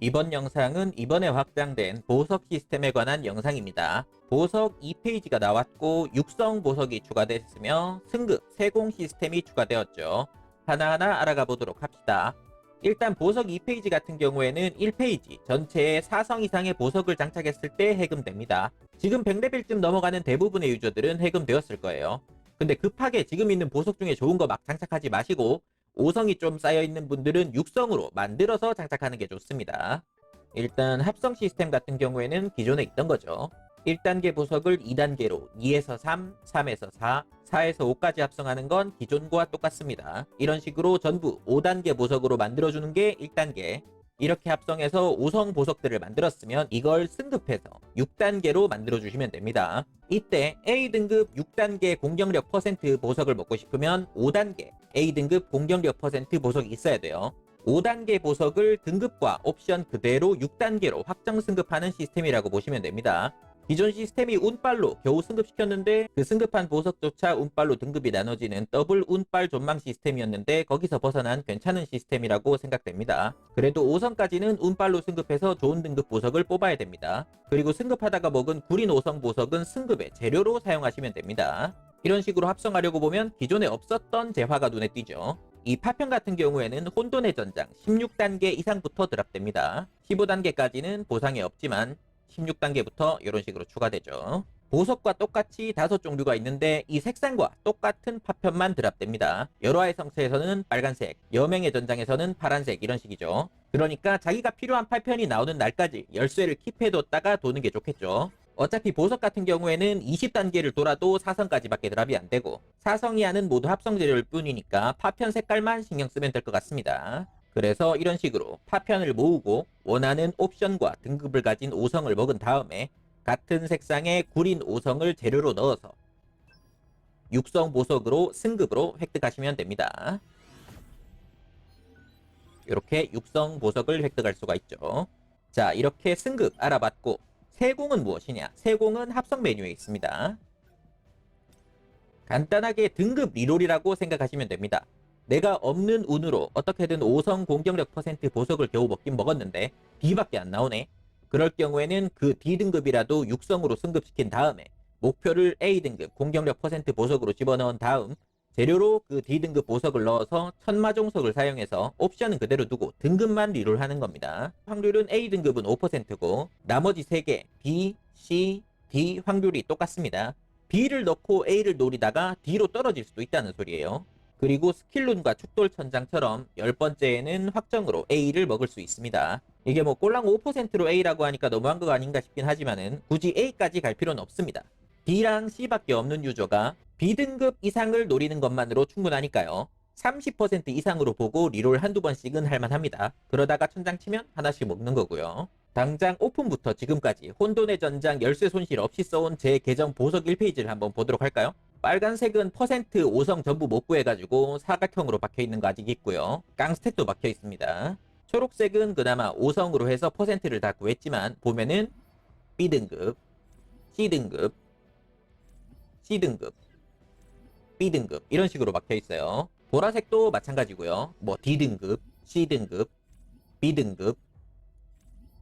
이번 영상은 이번에 확장된 보석 시스템에 관한 영상입니다. 보석 2페이지가 나왔고 육성 보석이 추가됐으며 승급, 세공 시스템이 추가되었죠. 하나하나 알아가 보도록 합시다. 일단 보석 2페이지 같은 경우에는 1페이지 전체에 4성 이상의 보석을 장착했을 때 해금됩니다. 지금 100레벨쯤 넘어가는 대부분의 유저들은 해금되었을 거예요. 근데 급하게 지금 있는 보석 중에 좋은 거 막 장착하지 마시고 5성이 좀 쌓여있는 분들은 6성으로 만들어서 장착하는 게 좋습니다. 일단 합성 시스템 같은 경우에는 기존에 있던 거죠. 1단계 보석을 2단계로 2에서 3, 3에서 4, 4에서 5까지 합성하는 건 기존과 똑같습니다. 이런 식으로 전부 5단계 보석으로 만들어주는 게 1단계. 이렇게 합성해서 5성 보석들을 만들었으면 이걸 승급해서 6단계로 만들어주시면 됩니다. 이때 A등급 6단계 공격력 퍼센트 보석을 먹고 싶으면 5단계 A등급 공격력 퍼센트 보석이 있어야 돼요. 5단계 보석을 등급과 옵션 그대로 6단계로 확정 승급하는 시스템이라고 보시면 됩니다. 기존 시스템이 운빨로 겨우 승급시켰는데 그 승급한 보석조차 운빨로 등급이 나눠지는 더블 운빨 존망 시스템이었는데 거기서 벗어난 괜찮은 시스템이라고 생각됩니다. 그래도 5성까지는 운빨로 승급해서 좋은 등급 보석을 뽑아야 됩니다. 그리고 승급하다가 먹은 구린 5성 보석은 승급의 재료로 사용하시면 됩니다. 이런 식으로 합성하려고 보면 기존에 없었던 재화가 눈에 띄죠. 이 파편 같은 경우에는 혼돈의 전장 16단계 이상부터 드랍됩니다. 15단계까지는 보상이 없지만 16단계부터 이런 식으로 추가되죠. 보석과 똑같이 다섯 종류가 있는데 이 색상과 똑같은 파편만 드랍됩니다. 열화의 성체에서는 빨간색, 여맹의 전장에서는 파란색 이런 식이죠. 그러니까 자기가 필요한 파편이 나오는 날까지 열쇠를 킵해뒀다가 도는 게 좋겠죠. 어차피 보석 같은 경우에는 20단계를 돌아도 4성까지밖에 드랍이 안 되고 4성 이 하는 모두 합성 재료일 뿐이니까 파편 색깔만 신경 쓰면 될 것 같습니다. 그래서 이런 식으로 파편을 모으고 원하는 옵션과 등급을 가진 5성을 먹은 다음에 같은 색상의 구린 5성을 재료로 넣어서 육성 보석으로 승급으로 획득하시면 됩니다. 이렇게 육성 보석을 획득할 수가 있죠. 자, 이렇게 승급 알아봤고 세공은 무엇이냐? 세공은 합성 메뉴에 있습니다. 간단하게 등급 리롤이라고 생각하시면 됩니다. 내가 없는 운으로 어떻게든 5성 공격력 퍼센트 보석을 겨우 먹긴 먹었는데 B밖에 안 나오네. 그럴 경우에는 그 D등급이라도 6성으로 승급시킨 다음에 목표를 A등급 공격력 퍼센트 보석으로 집어넣은 다음 재료로 그 D등급 보석을 넣어서 천마종석을 사용해서 옵션은 그대로 두고 등급만 리롤하는 겁니다. 확률은 A등급은 5%고 나머지 3개 B, C, D 확률이 똑같습니다. B를 넣고 A를 노리다가 D로 떨어질 수도 있다는 소리예요. 그리고 스킬룬과 축돌 천장처럼 열 번째에는 확정으로 A를 먹을 수 있습니다. 이게 뭐 꼴랑 5%로 A라고 하니까 너무한 거 아닌가 싶긴 하지만은 굳이 A까지 갈 필요는 없습니다. D랑 C밖에 없는 유저가 B등급 이상을 노리는 것만으로 충분하니까요. 30% 이상으로 보고 리롤 한두 번씩은 할만합니다. 그러다가 천장 치면 하나씩 먹는 거고요. 당장 오픈부터 지금까지 혼돈의 전장 열쇠 손실 없이 써온 제 계정 보석 1페이지를 한번 보도록 할까요? 빨간색은 퍼센트 5성 전부 못 구해가지고 사각형으로 박혀있는 거 아직 있고요. 깡스택도 박혀 있습니다. 초록색은 그나마 5성으로 해서 퍼센트를 다 구했지만 보면은 B등급, C등급, C등급, B등급 이런 식으로 박혀 있어요. 보라색도 마찬가지고요. 뭐 D등급, C등급, B등급,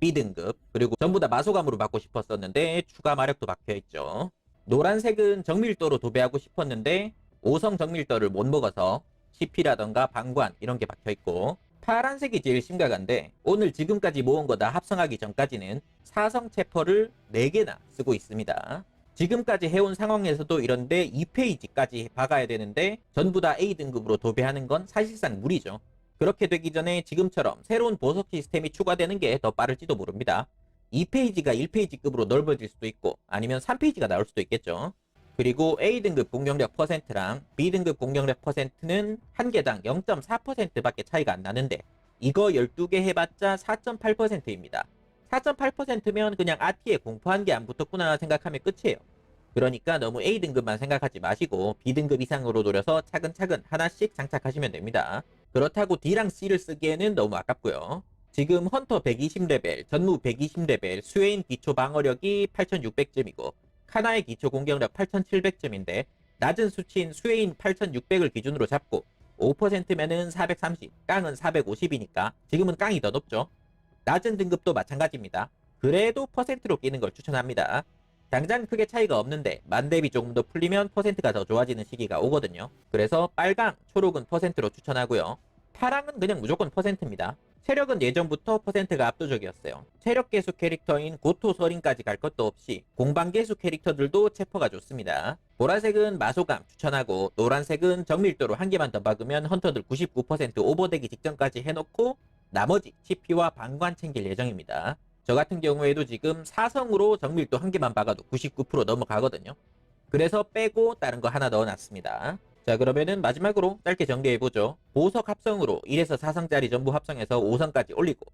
B등급 그리고 전부 다 마소감으로 받고 싶었었는데 추가 마력도 박혀 있죠. 노란색은 정밀도로 도배하고 싶었는데 5성 정밀도를 못 먹어서 CP라던가 방관 이런 게 박혀 있고 파란색이 제일 심각한데 오늘 지금까지 모은 거 다 합성하기 전까지는 4성 체퍼를 4개나 쓰고 있습니다. 지금까지 해온 상황에서도 이런데 2페이지까지 박아야 되는데 전부 다 A등급으로 도배하는 건 사실상 무리죠. 그렇게 되기 전에 지금처럼 새로운 보석 시스템이 추가되는 게 더 빠를지도 모릅니다. 2페이지가 1페이지급으로 넓어질 수도 있고 아니면 3페이지가 나올 수도 있겠죠. 그리고 A등급 공격력 퍼센트랑 B등급 공격력 퍼센트는 한 개당 0.4%밖에 차이가 안 나는데 이거 12개 해봤자 4.8%입니다. 4.8%면 그냥 아티에 공포한 게안 붙었구나 생각하면 끝이에요. 그러니까 너무 A등급만 생각하지 마시고 B등급 이상으로 노려서 차근차근 하나씩 장착하시면 됩니다. 그렇다고 D랑 C를 쓰기에는 너무 아깝고요. 지금 헌터 120레벨, 전무 120레벨, 스웨인 기초 방어력이 8600점이고 카나의 기초 공격력 8700점인데 낮은 수치인 스웨인 8600을 기준으로 잡고 5%면은 430, 깡은 450이니까 지금은 깡이 더 높죠. 낮은 등급도 마찬가지입니다. 그래도 퍼센트로 끼는 걸 추천합니다. 당장 크게 차이가 없는데 만 대비 조금 더 풀리면 퍼센트가 더 좋아지는 시기가 오거든요. 그래서 빨강, 초록은 퍼센트로 추천하고요. 파랑은 그냥 무조건 퍼센트입니다. 체력은 예전부터 퍼센트가 압도적이었어요. 체력 개수 캐릭터인 고토 서린까지 갈 것도 없이 공방 개수 캐릭터들도 체퍼가 좋습니다. 보라색은 마소감 추천하고 노란색은 정밀도로 한 개만 더 박으면 헌터들 99% 오버되기 직전까지 해놓고 나머지 CP와 방관 챙길 예정입니다. 저 같은 경우에도 지금 사성으로 정밀도 한 개만 박아도 99% 넘어가거든요. 그래서 빼고 다른 거 하나 넣어놨습니다. 자 그러면은 마지막으로 짧게 정리해보죠. 보석 합성으로 1에서 4성짜리 전부 합성해서 5성까지 올리고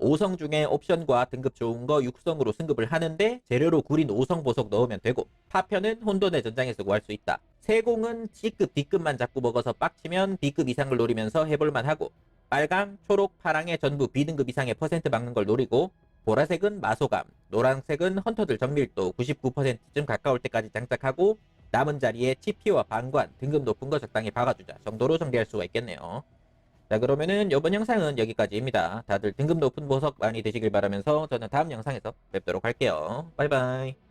5성 중에 옵션과 등급 좋은 거 6성으로 승급을 하는데 재료로 구린 5성 보석 넣으면 되고 파편은 혼돈의 전장에서 구할 수 있다. 세공은 C급, D급만 자꾸 먹어서 빡치면 B급 이상을 노리면서 해볼만 하고 빨강, 초록, 파랑의 전부 B등급 이상의 퍼센트 막는 걸 노리고 보라색은 마소감, 노란색은 헌터들 정밀도 99%쯤 가까울 때까지 장착하고 남은 자리에 TP와 방관, 등급 높은 거 적당히 박아주자 정도로 정리할 수가 있겠네요. 자 그러면은 이번 영상은 여기까지입니다. 다들 등급 높은 보석 많이 되시길 바라면서 저는 다음 영상에서 뵙도록 할게요. 바이바이.